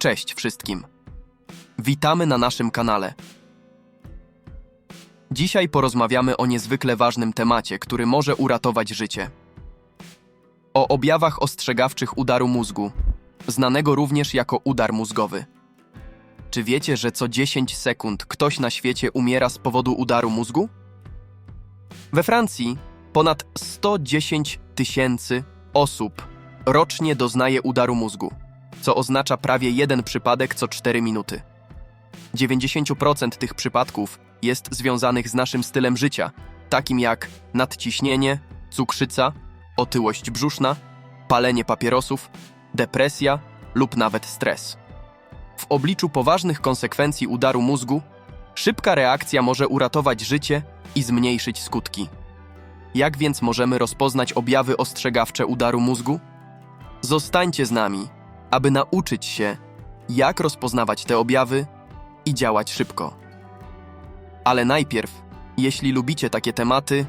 Cześć wszystkim. Witamy na naszym kanale. Dzisiaj porozmawiamy o niezwykle ważnym temacie, który może uratować życie. O objawach ostrzegawczych udaru mózgu, znanego również jako udar mózgowy. Czy wiecie, że co 10 sekund ktoś na świecie umiera z powodu udaru mózgu? We Francji ponad 110 tysięcy osób rocznie doznaje udaru mózgu, co oznacza prawie jeden przypadek co 4 minuty. 90% tych przypadków jest związanych z naszym stylem życia, takim jak nadciśnienie, cukrzyca, otyłość brzuszna, palenie papierosów, depresja lub nawet stres. W obliczu poważnych konsekwencji udaru mózgu, szybka reakcja może uratować życie i zmniejszyć skutki. Jak więc możemy rozpoznać objawy ostrzegawcze udaru mózgu? Zostańcie z nami, aby nauczyć się, jak rozpoznawać te objawy i działać szybko. Ale najpierw, jeśli lubicie takie tematy,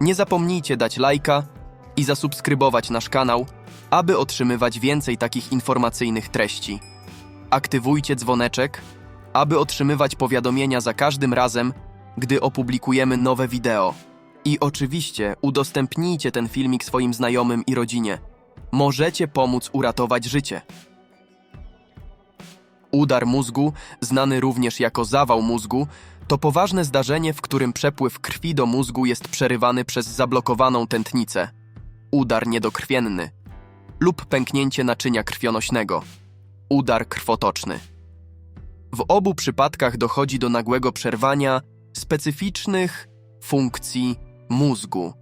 nie zapomnijcie dać lajka i zasubskrybować nasz kanał, aby otrzymywać więcej takich informacyjnych treści. Aktywujcie dzwoneczek, aby otrzymywać powiadomienia za każdym razem, gdy opublikujemy nowe wideo. I oczywiście udostępnijcie ten filmik swoim znajomym i rodzinie. Możecie pomóc uratować życie. Udar mózgu, znany również jako zawał mózgu, to poważne zdarzenie, w którym przepływ krwi do mózgu jest przerywany przez zablokowaną tętnicę, udar niedokrwienny lub pęknięcie naczynia krwionośnego, udar krwotoczny. W obu przypadkach dochodzi do nagłego przerwania specyficznych funkcji mózgu.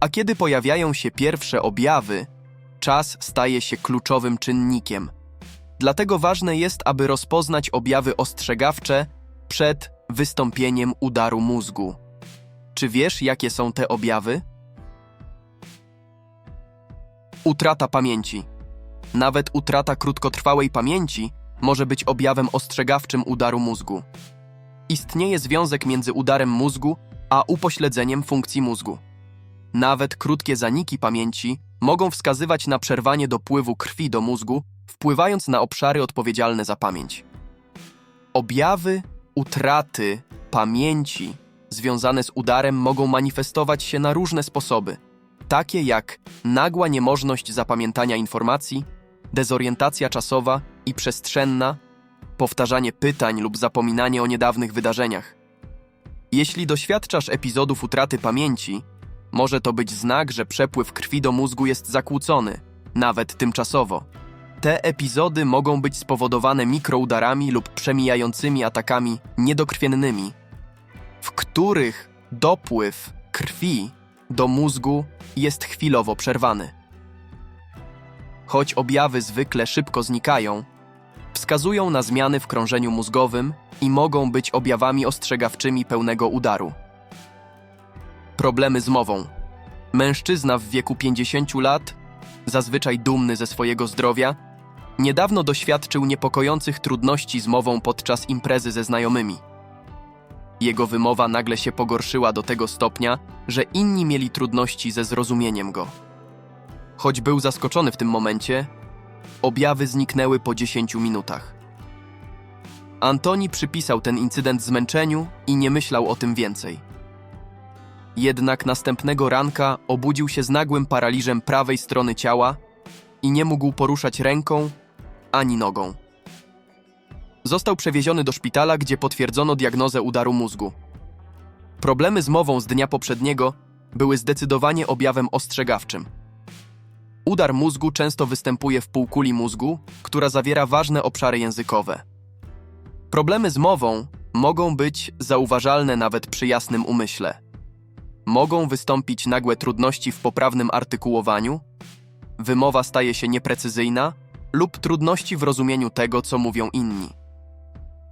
A kiedy pojawiają się pierwsze objawy, czas staje się kluczowym czynnikiem. Dlatego ważne jest, aby rozpoznać objawy ostrzegawcze przed wystąpieniem udaru mózgu. Czy wiesz, jakie są te objawy? Utrata pamięci. Nawet utrata krótkotrwałej pamięci może być objawem ostrzegawczym udaru mózgu. Istnieje związek między udarem mózgu a upośledzeniem funkcji mózgu. Nawet krótkie zaniki pamięci mogą wskazywać na przerwanie dopływu krwi do mózgu, wpływając na obszary odpowiedzialne za pamięć. Objawy utraty pamięci związane z udarem mogą manifestować się na różne sposoby, takie jak nagła niemożność zapamiętania informacji, dezorientacja czasowa i przestrzenna, powtarzanie pytań lub zapominanie o niedawnych wydarzeniach. Jeśli doświadczasz epizodów utraty pamięci, może to być znak, że przepływ krwi do mózgu jest zakłócony, nawet tymczasowo. Te epizody mogą być spowodowane mikroudarami lub przemijającymi atakami niedokrwiennymi, w których dopływ krwi do mózgu jest chwilowo przerwany. Choć objawy zwykle szybko znikają, wskazują na zmiany w krążeniu mózgowym i mogą być objawami ostrzegawczymi pełnego udaru. Problemy z mową. Mężczyzna w wieku 50 lat, zazwyczaj dumny ze swojego zdrowia, niedawno doświadczył niepokojących trudności z mową podczas imprezy ze znajomymi. Jego wymowa nagle się pogorszyła do tego stopnia, że inni mieli trudności ze zrozumieniem go. Choć był zaskoczony w tym momencie, objawy zniknęły po 10 minutach. Antoni przypisał ten incydent zmęczeniu i nie myślał o tym więcej. Jednak następnego ranka obudził się z nagłym paraliżem prawej strony ciała i nie mógł poruszać ręką ani nogą. Został przewieziony do szpitala, gdzie potwierdzono diagnozę udaru mózgu. Problemy z mową z dnia poprzedniego były zdecydowanie objawem ostrzegawczym. Udar mózgu często występuje w półkuli mózgu, która zawiera ważne obszary językowe. Problemy z mową mogą być zauważalne nawet przy jasnym umyśle. Mogą wystąpić nagłe trudności w poprawnym artykułowaniu, wymowa staje się nieprecyzyjna lub trudności w rozumieniu tego, co mówią inni.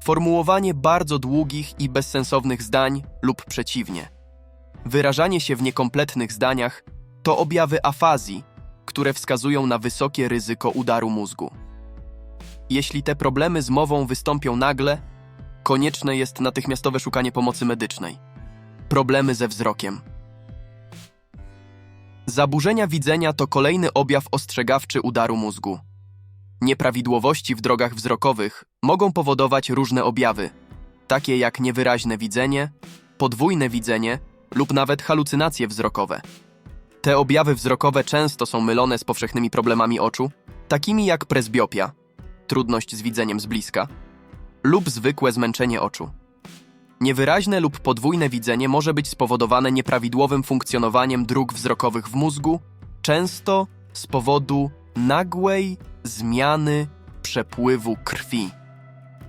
Formułowanie bardzo długich i bezsensownych zdań lub przeciwnie. Wyrażanie się w niekompletnych zdaniach to objawy afazji, które wskazują na wysokie ryzyko udaru mózgu. Jeśli te problemy z mową wystąpią nagle, konieczne jest natychmiastowe szukanie pomocy medycznej. Problemy ze wzrokiem. Zaburzenia widzenia to kolejny objaw ostrzegawczy udaru mózgu. Nieprawidłowości w drogach wzrokowych mogą powodować różne objawy, takie jak niewyraźne widzenie, podwójne widzenie lub nawet halucynacje wzrokowe. Te objawy wzrokowe często są mylone z powszechnymi problemami oczu, takimi jak presbiopia, trudność z widzeniem z bliska, lub zwykłe zmęczenie oczu. Niewyraźne lub podwójne widzenie może być spowodowane nieprawidłowym funkcjonowaniem dróg wzrokowych w mózgu, często z powodu nagłej zmiany przepływu krwi.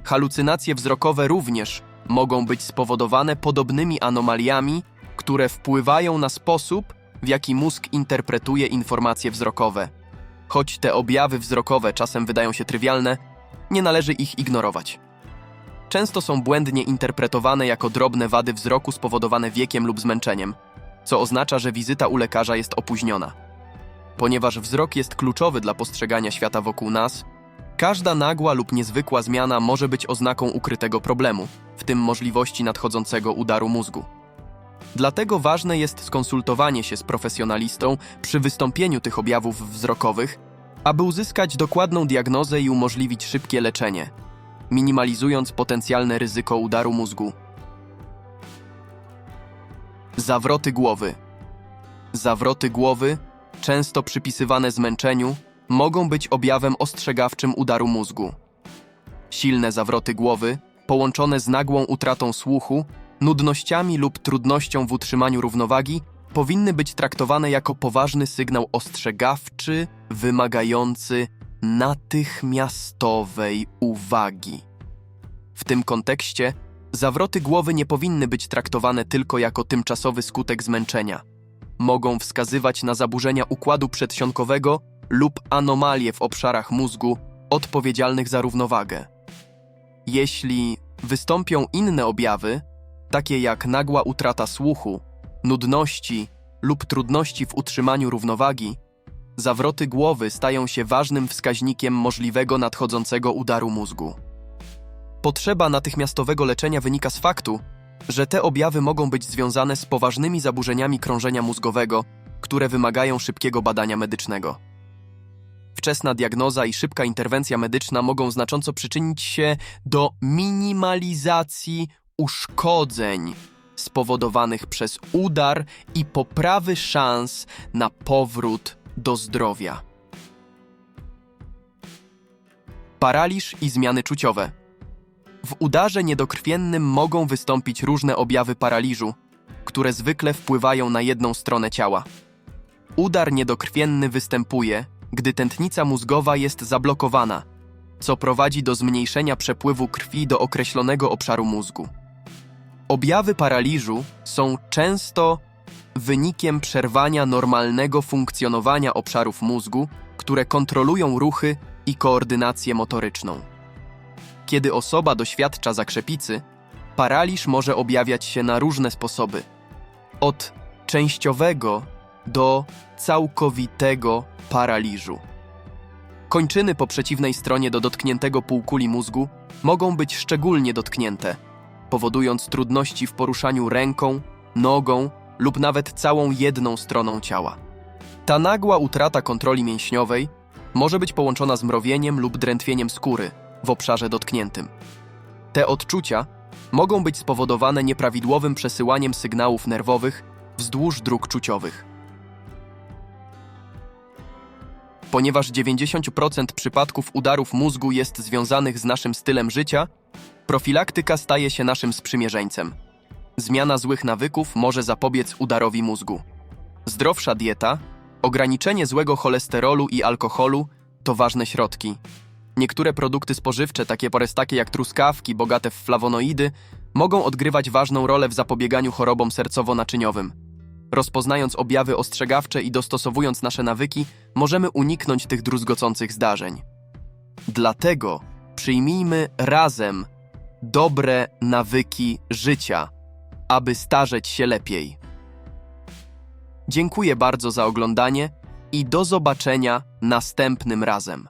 Halucynacje wzrokowe również mogą być spowodowane podobnymi anomaliami, które wpływają na sposób, w jaki mózg interpretuje informacje wzrokowe. Choć te objawy wzrokowe czasem wydają się trywialne, nie należy ich ignorować. Często są błędnie interpretowane jako drobne wady wzroku spowodowane wiekiem lub zmęczeniem, co oznacza, że wizyta u lekarza jest opóźniona. Ponieważ wzrok jest kluczowy dla postrzegania świata wokół nas, każda nagła lub niezwykła zmiana może być oznaką ukrytego problemu, w tym możliwości nadchodzącego udaru mózgu. Dlatego ważne jest skonsultowanie się z profesjonalistą przy wystąpieniu tych objawów wzrokowych, aby uzyskać dokładną diagnozę i umożliwić szybkie leczenie, minimalizując potencjalne ryzyko udaru mózgu. Zawroty głowy. Zawroty głowy, często przypisywane zmęczeniu, mogą być objawem ostrzegawczym udaru mózgu. Silne zawroty głowy, połączone z nagłą utratą słuchu, nudnościami lub trudnością w utrzymaniu równowagi, powinny być traktowane jako poważny sygnał ostrzegawczy wymagający natychmiastowej uwagi. W tym kontekście zawroty głowy nie powinny być traktowane tylko jako tymczasowy skutek zmęczenia. Mogą wskazywać na zaburzenia układu przedsionkowego lub anomalie w obszarach mózgu odpowiedzialnych za równowagę. Jeśli wystąpią inne objawy, takie jak nagła utrata słuchu, nudności lub trudności w utrzymaniu równowagi, zawroty głowy stają się ważnym wskaźnikiem możliwego nadchodzącego udaru mózgu. Potrzeba natychmiastowego leczenia wynika z faktu, że te objawy mogą być związane z poważnymi zaburzeniami krążenia mózgowego, które wymagają szybkiego badania medycznego. Wczesna diagnoza i szybka interwencja medyczna mogą znacząco przyczynić się do minimalizacji uszkodzeń spowodowanych przez udar i poprawy szans na powrót do zdrowia. Paraliż i zmiany czuciowe. W udarze niedokrwiennym mogą wystąpić różne objawy paraliżu, które zwykle wpływają na jedną stronę ciała. Udar niedokrwienny występuje, gdy tętnica mózgowa jest zablokowana, co prowadzi do zmniejszenia przepływu krwi do określonego obszaru mózgu. Objawy paraliżu są często wynikiem przerwania normalnego funkcjonowania obszarów mózgu, które kontrolują ruchy i koordynację motoryczną. Kiedy osoba doświadcza zakrzepicy, paraliż może objawiać się na różne sposoby. Od częściowego do całkowitego paraliżu. Kończyny po przeciwnej stronie do dotkniętego półkuli mózgu mogą być szczególnie dotknięte, powodując trudności w poruszaniu ręką, nogą lub nawet całą jedną stroną ciała. Ta nagła utrata kontroli mięśniowej może być połączona z mrowieniem lub drętwieniem skóry w obszarze dotkniętym. Te odczucia mogą być spowodowane nieprawidłowym przesyłaniem sygnałów nerwowych wzdłuż dróg czuciowych. Ponieważ 90% przypadków udarów mózgu jest związanych z naszym stylem życia, profilaktyka staje się naszym sprzymierzeńcem. Zmiana złych nawyków może zapobiec udarowi mózgu. Zdrowsza dieta, ograniczenie złego cholesterolu i alkoholu to ważne środki. Niektóre produkty spożywcze, takie takie jak truskawki bogate w flawonoidy, mogą odgrywać ważną rolę w zapobieganiu chorobom sercowo-naczyniowym. Rozpoznając objawy ostrzegawcze i dostosowując nasze nawyki, możemy uniknąć tych druzgocących zdarzeń. Dlatego przyjmijmy razem dobre nawyki życia, aby starzeć się lepiej. Dziękuję bardzo za oglądanie i do zobaczenia następnym razem.